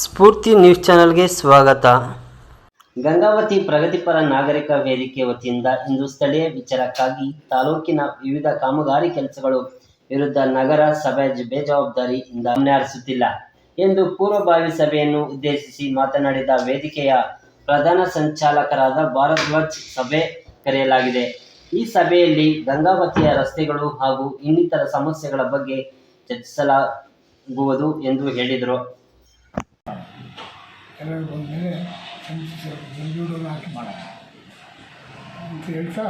ಸ್ಫೂರ್ತಿ news ಚಾನೆಲ್ಗೆ ಸ್ವಾಗತ. ಗಂಗಾವತಿ ಪ್ರಗತಿಪರ ನಾಗರಿಕ ವೇದಿಕೆ ವತಿಯಿಂದ ಇಂದು ಸ್ಥಳೀಯ ವಿಚಾರಕ್ಕಾಗಿ ತಾಲೂಕಿನ ವಿವಿಧ ಕಾಮಗಾರಿ ಕೆಲಸಗಳು ವಿರುದ್ಧ ನಗರ ಸಭೆ ಬೇಜವಾಬ್ದಾರಿಯಿಂದ ಮುನ್ನಡೆಸುತ್ತಿಲ್ಲ ಎಂದು ಪೂರ್ವಭಾವಿ ಸಭೆಯನ್ನು ಉದ್ದೇಶಿಸಿ ಮಾತನಾಡಿದ ವೇದಿಕೆಯ ಪ್ರಧಾನ ಸಂಚಾಲಕರಾದ ಭಾರದ್ವಾಜ್ ಸಭೆ ಕರೆಯಲಾಗಿದೆ. ಈ ಸಭೆಯಲ್ಲಿ ಗಂಗಾವತಿಯ ರಸ್ತೆಗಳು ಹಾಗೂ ಇನ್ನಿತರ ಸಮಸ್ಯೆಗಳ ಬಗ್ಗೆ ಚರ್ಚಿಸಲಾಗುವುದು ಎಂದು ಹೇಳಿದರು. ಎಲ್ಲರೂ ಬಂದಮೇಲೆ ಬೆಂಗಳೂರಲ್ಲಿ ಹಾಕಿ ಮಾಡೋಣ ಅಂತ ಹೇಳ್ತಾ,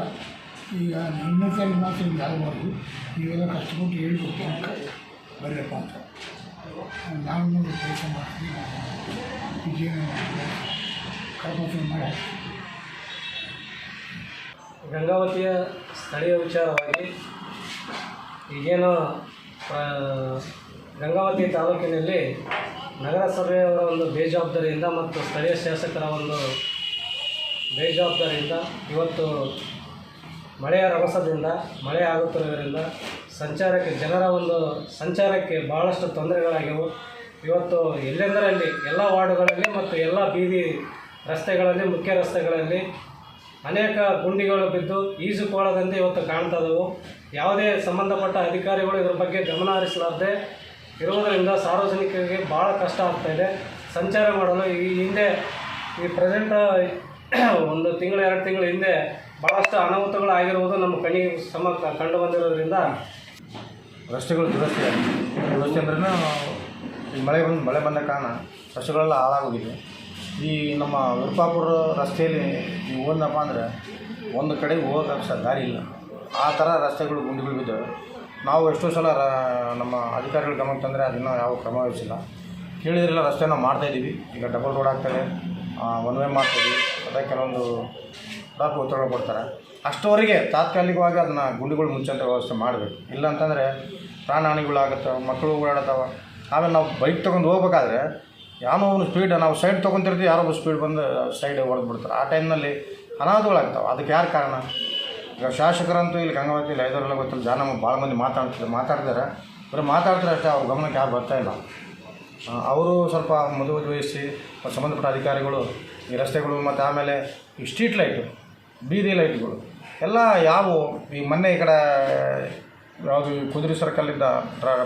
ಈಗ ನಿಮ್ಮ ಮಾತ್ರ ಹಿಂಗೆ ಆಗಬಾರ್ದು ನೀವೆಲ್ಲ ಕಷ್ಟಪಟ್ಟು ಹೇಳ್ಬೇಕು ಅಂತ ಬರೆಯಪ್ಪ ಅಂತ. ನಾನು ಕೆಲಸ ಮಾಡ್ತೀನಿ. ಈಗೇನು ಕರ್ಕೊಂಡು ಮಾಡಿ ಗಂಗಾವತಿಯ ಸ್ಥಳೀಯ ವಿಚಾರವಾಗಿ ಈಗೇನು ಗಂಗಾವತಿ ತಾಲೂಕಿನಲ್ಲಿ ನಗರಸಭೆಯವರ ಒಂದು ಬೇಜವಾಬ್ದಾರಿಯಿಂದ ಮತ್ತು ಸ್ಥಳೀಯ ಶಾಸಕರ ಒಂದು ಬೇಜವಾಬ್ದಾರಿಯಿಂದ ಇವತ್ತು ಮಳೆಯ ರಭಸದಿಂದ, ಮಳೆ ಆಗುತ್ತಿರುವುದರಿಂದ ಸಂಚಾರಕ್ಕೆ ಜನರ ಒಂದು ಸಂಚಾರಕ್ಕೆ ಭಾಳಷ್ಟು ತೊಂದರೆಗಳಾಗಿವೆ. ಇವತ್ತು ಎಲ್ಲೆಂದರಲ್ಲಿ ಎಲ್ಲ ವಾರ್ಡುಗಳಲ್ಲಿ ಮತ್ತು ಎಲ್ಲ ಬೀದಿ ರಸ್ತೆಗಳಲ್ಲಿ, ಮುಖ್ಯ ರಸ್ತೆಗಳಲ್ಲಿ ಅನೇಕ ಗುಂಡಿಗಳು ಬಿದ್ದು ಈಜುಕೊಳದಂತೆ ಇವತ್ತು ಕಾಣ್ತಾ ಯಾವುದೇ ಸಂಬಂಧಪಟ್ಟ ಅಧಿಕಾರಿಗಳು ಇದ್ರ ಬಗ್ಗೆ ಗಮನ ಹರಿಸಲಾರದೆ ಇರುವುದರಿಂದ ಸಾರ್ವಜನಿಕರಿಗೆ ಭಾಳ ಕಷ್ಟ ಆಗ್ತಾ ಇದೆ. ಸಂಚಾರ ಮಾಡಲು ಈ ಹಿಂದೆ, ಈ ಪ್ರೆಸೆಂಟ್ ಒಂದು ತಿಂಗಳು, ಎರಡು ತಿಂಗಳ ಹಿಂದೆ ಭಾಳಷ್ಟು ಅನಾಹುತಗಳು ಆಗಿರುವುದು ನಮ್ಮ ಕಣ್ಣಿಗೆ ಸಮ ಕಂಡು ಬಂದಿರೋದ್ರಿಂದ ರಸ್ತೆಗಳು ದುರಸ್ತಿ ಆಗಿದೆ ದುರಸ್ತಿ ಅಂದ್ರೆ ಈ ಮಳೆ ಬಂದು, ಮಳೆ ಬಂದ ಕಾರಣ ರಸ್ತೆಗಳೆಲ್ಲ ಹಾಳಾಗೋಗಿದೆ. ಈ ನಮ್ಮ ವಿರುಪಾಪುರ ರಸ್ತೆಯಲ್ಲಿ ನೀವು ಹೋದ್ನಪ್ಪ ಅಂದರೆ ಒಂದು ಕಡೆಗೆ ಹೋಗೋಕ್ಕೆ ದಾರಿ ಇಲ್ಲ. ಆ ಥರ ರಸ್ತೆಗಳು ಗುಂಡಿಗಳು ಬಿದ್ದಾವೆ. ನಾವು ಎಷ್ಟೋ ಸಲ ರ- ನಮ್ಮ ಅಧಿಕಾರಿಗಳ ಗಮನಕ್ಕೆ ತಂದರೆ ಅದನ್ನು ಯಾವ ಕ್ರಮ ವಹಿಸಿಲ್ಲ. ಕೇಳಿದ್ರೆಲ್ಲ ರಸ್ತೆನ ಮಾಡ್ತಾಯಿದ್ದೀವಿ ಈಗ ಡಬಲ್ ರೋಡ್ ಆಗ್ತದೆ. ಒನ್ ವೇ ಮಾಡ್ತೀವಿ. ಅದೇ ಕೆಲವೊಂದು ಟ್ರಾಫಿಕ್ ಒತ್ತಡ ಕೊಡ್ತಾರೆ. ಅಷ್ಟವರೆಗೆ ತಾತ್ಕಾಲಿಕವಾಗಿ ಅದನ್ನು ಗುಂಡಿಗಳು ಮುಚ್ಚಂತ ವ್ಯವಸ್ಥೆ ಮಾಡಬೇಕು. ಇಲ್ಲ ಅಂತಂದರೆ ಪ್ರಾಣಹಾನಿಗಳಾಗುತ್ತವೆ ಮಕ್ಕಳು ಓಡಾಡ್ತಾವೆ ಆಮೇಲೆ ನಾವು ಬೈಕ್ ತೊಗೊಂಡು ಹೋಗ್ಬೇಕಾದ್ರೆ ಯಾವನೋ ಒಂದು ಸ್ಪೀಡ್ ನಾವು ಸೈಡ್ ತೊಗೊಂತಿರ್ತೀವಿ, ಯಾರೋ ಸ್ಪೀಡ್ ಬಂದು ಸೈಡ್ ಹೊಡೆದ್ಬಿಡ್ತಾರೆ. ಆ ಟೈಮ್ನಲ್ಲಿ ಅನಾಹುತಗಳಾಗ್ತಾವೆ. ಅದಕ್ಕೆ ಯಾರು ಕಾರಣ? ಈಗ ಶಾಸಕರಂತೂ ಇಲ್ಲಿ ಗಂಗಾವತಿಯಲ್ಲಿ ಐದವರೆಲ್ಲ ಗೊತ್ತಿಲ್ಲ. ಜನ ಭಾಳ ಮಂದಿ ಮಾತಾಡ್ತಿದ್ದಾರೆ ಮಾತಾಡ್ತಾರೆ ಬರೀ ಮಾತಾಡ್ತಾರೆ ಅಷ್ಟೇ, ಅವ್ರ ಗಮನಕ್ಕೆ ಯಾರು ಬರ್ತಾ ಇಲ್ಲ. ಅವರು ಸ್ವಲ್ಪ ಮದುವೆ ವಹಿಸಿ ಸಂಬಂಧಪಟ್ಟ ಅಧಿಕಾರಿಗಳು, ಈ ರಸ್ತೆಗಳು, ಮತ್ತು ಆಮೇಲೆ ಈ ಸ್ಟ್ರೀಟ್ ಲೈಟು ಬೀದಿ ಲೈಟ್ಗಳು ಎಲ್ಲ ಯಾವು ಈ ಮೊನ್ನೆ ಈ ಕಡೆ, ಯಾವುದು ಕುದುರೆ ಸರ್ಕಲ್ಲಿದ್ದ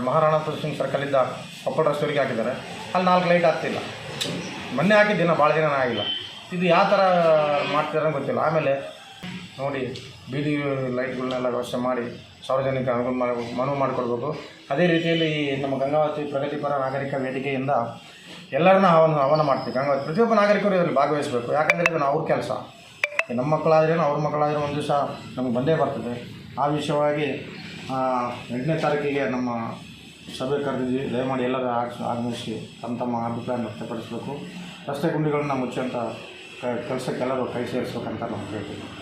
ಮಹಾರಾಣಾ ಸಿಂಗ್ ಸರ್ಕಲಿದ್ದ ಕೊಪ್ಪಳ ರಸ್ತೆವರೆಗೆ ಹಾಕಿದ್ದಾರೆ. ಅಲ್ಲಿ ನಾಲ್ಕು ಲೈಟ್ ಆಗ್ತಿಲ್ಲ. ಮೊನ್ನೆ ಹಾಕಿದ್ದಿನ ಭಾಳ ದಿನ ಆಗಿಲ್ಲ. ಇದು ಯಾವ ಥರ ಮಾಡ್ತಿದ್ದಾರೆ ಅಂತ ಗೊತ್ತಿಲ್ಲ. ಆಮೇಲೆ ನೋಡಿ, ಬೀದಿ ಲೈಟ್ಗಳನ್ನೆಲ್ಲ ವ್ಯವಸ್ಥೆ ಮಾಡಿ ಸಾರ್ವಜನಿಕ ಅನುಕೂಲ ಮಾಡಿ, ಮನವಿ ಮಾಡಿಕೊಡ್ಬೇಕು. ಅದೇ ರೀತಿಯಲ್ಲಿ ಈ ನಮ್ಮ ಗಂಗಾವತಿ ಪ್ರಗತಿಪರ ನಾಗರಿಕ ವೇದಿಕೆಯಿಂದ ಎಲ್ಲರನ್ನ ಆಹ್ವಾನ ಆಹ್ವಾನ ಮಾಡ್ತೀವಿ. ಗಂಗಾವತಿ ಪ್ರತಿಯೊಬ್ಬ ನಾಗರಿಕರು ಇದರಲ್ಲಿ ಭಾಗವಹಿಸಬೇಕು. ಯಾಕಂದರೆ ಇದು ಅವ್ರ ಕೆಲಸ. ನಮ್ಮ ಮಕ್ಕಳಾದ್ರೇನು ಅವ್ರ ಮಕ್ಕಳಾದ್ರೂ ಒಂದು ದಿವಸ ನಮಗೆ ಬಂದೇ ಬರ್ತದೆ. ಆ ವಿಷಯವಾಗಿ ಎಂಟನೇ ತಾರೀಕಿಗೆ ನಮ್ಮ ಸಭೆ ಕರೆದಿದ್ವಿ. ದಯಮಾಡಿ ಎಲ್ಲರೂ ಆಗ್- ಆಗಮಿಸಿ ತಮ್ಮ ತಮ್ಮ ಅಭಿಪ್ರಾಯ ವ್ಯಕ್ತಪಡಿಸಬೇಕು. ರಸ್ತೆ ಗುಂಡಿಗಳನ್ನ ಮುಚ್ಚುವಂಥ ಕೆಲಸಕ್ಕೆಲ್ಲರೂ ಕೈ ಸೇರಿಸ್ಬೇಕಂತ ನಾವು ಹೇಳ್ತೀವಿ.